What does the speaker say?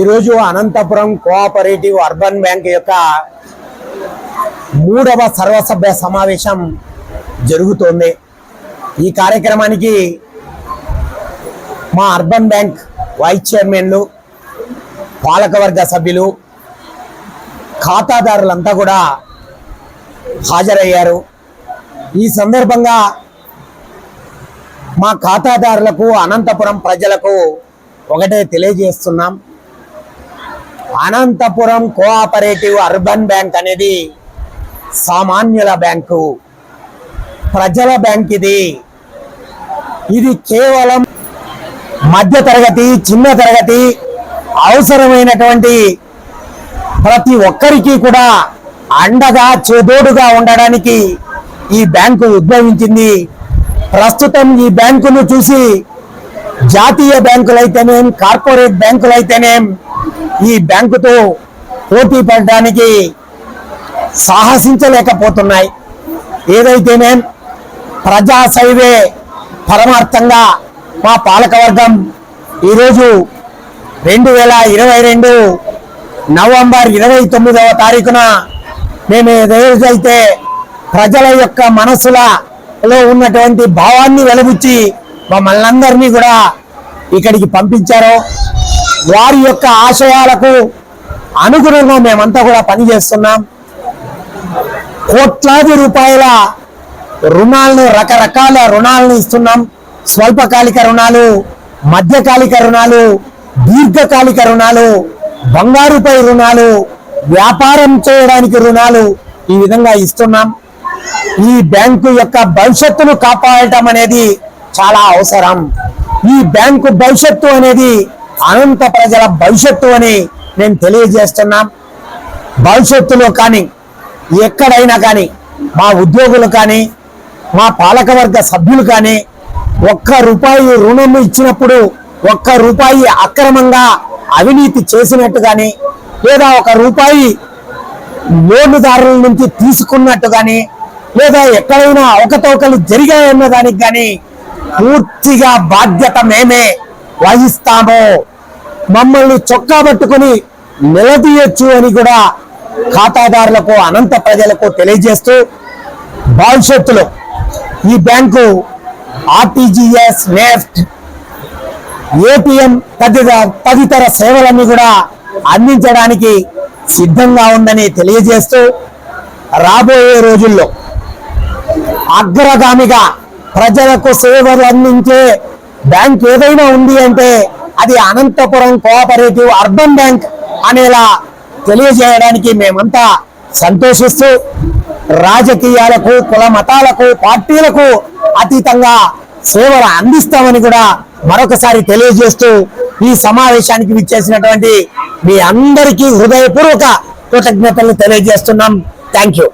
ఈరోజు Anantapuram cooperative urban bank యొక్క మూడవ సర్వసభ్య సమావేశం జరుగుతోంది. ఈ కార్యక్రమానికి మా అర్బన్ బ్యాంక్ వైస్ చైర్మన్లు పాలకవర్గ సభ్యులు ఖాతాదారులంతా కూడా హాజరయ్యారు. ఈ సందర్భంగా మా ఖాతాదారులకు అనంతపురం ప్రజలకు ఒకటే తెలియజేస్తున్నాం. అనంతపురం కోఆపరేటివ్ అర్బన్ బ్యాంక్ అనేది సామాన్యుల బ్యాంకు. ప్రజల బ్యాంక్ ఇది. ఇది కేవలం మధ్య తరగతి చిన్న తరగతి అవసరమైనటువంటి ప్రతి ఒక్కరికి కూడా అండగా చేదోడుగా ఉండడానికి ఈ బ్యాంకు ఉద్భవించింది. ప్రస్తుతం ఈ బ్యాంకును చూసి జాతీయ బ్యాంకులైతేనేం కార్పొరేట్ బ్యాంకులైతేనేం ఈ బ్యాంకుతో పోటీ పడడానికి సాహసించలేకపోతున్నాయి. ఏదైతేనే ప్రజా సైవే పరమార్థంగా మా పాలకవర్గం ఈరోజు రెండు వేల ఇరవై రెండు నవంబర్ ఇరవై తొమ్మిదవ తారీఖున మేము ఏదైతే ప్రజల యొక్క మనసులలో ఉన్నటువంటి భావాన్ని వెలుగుచ్చి మమ్మల్ని అందరినీ కూడా ఇక్కడికి పంపించారో వారి యొక్క ఆశయాలకు అనుగుణంగా మేమంతా కూడా పనిచేస్తున్నాం. కోట్లాది రూపాయల రుణాలను రకరకాల రుణాలను ఇస్తున్నాం. స్వల్పకాలిక రుణాలు మధ్యకాలిక రుణాలు దీర్ఘకాలిక రుణాలు బంగారుపై రుణాలు వ్యాపారం చేయడానికి రుణాలు ఈ విధంగా ఇస్తున్నాం. ఈ బ్యాంకు యొక్క భవిష్యత్తును కాపాడటం అనేది చాలా అవసరం. ఈ బ్యాంకు భవిష్యత్తు అనేది అనంత ప్రజల భవిష్యత్తు అని మేము తెలియజేస్తున్నాం. భవిష్యత్తులో కానీ ఎక్కడైనా కానీ మా ఉద్యోగులు కానీ మా పాలకవర్గ సభ్యులు కానీ ఒక్క రూపాయి రుణం ఇచ్చినప్పుడు ఒక్క రూపాయి అక్రమంగా అవినీతి చేసినట్టు కానీ లేదా ఒక రూపాయి లోనుదారుల నుంచి తీసుకున్నట్టు కానీ లేదా ఎక్కడైనా అవకతవకలు జరిగాయన్న దానికి కానీ పూర్తిగా బాధ్యత మేమే. వహిస్తాము. మమ్మల్ని చొక్కా పట్టుకొని నిలదీయచ్చు అని కూడా ఖాతాదారులకు అనంత ప్రజలకు తెలియజేస్తూ భవిష్యత్తులో ఈ బ్యాంకు ఆర్టీజీఎస్ నెఫ్ట్ ఏటీఎం తదితర తదితర సేవలన్నీ కూడా అందించడానికి సిద్ధంగా ఉందని తెలియజేస్తూ రాబోయే రోజుల్లో అగ్రగామిగా ప్రజలకు సేవలు అందించే బ్యాంక్ ఏదైనా ఉంది అంటే అది అనంతపురం కోఆపరేటివ్ అర్బన్ బ్యాంక్ అనేలా తెలియజేయడానికి మేమంతా సంతోషిస్తూ రాజకీయాలకు కుల మతాలకు పార్టీలకు అతీతంగా సేవలు అందిస్తామని కూడా మరొకసారి తెలియజేస్తూ ఈ సమావేశానికి విచ్చేసినటువంటి మీ అందరికీ హృదయపూర్వక కృతజ్ఞతలు తెలియజేస్తున్నాం. Thank you.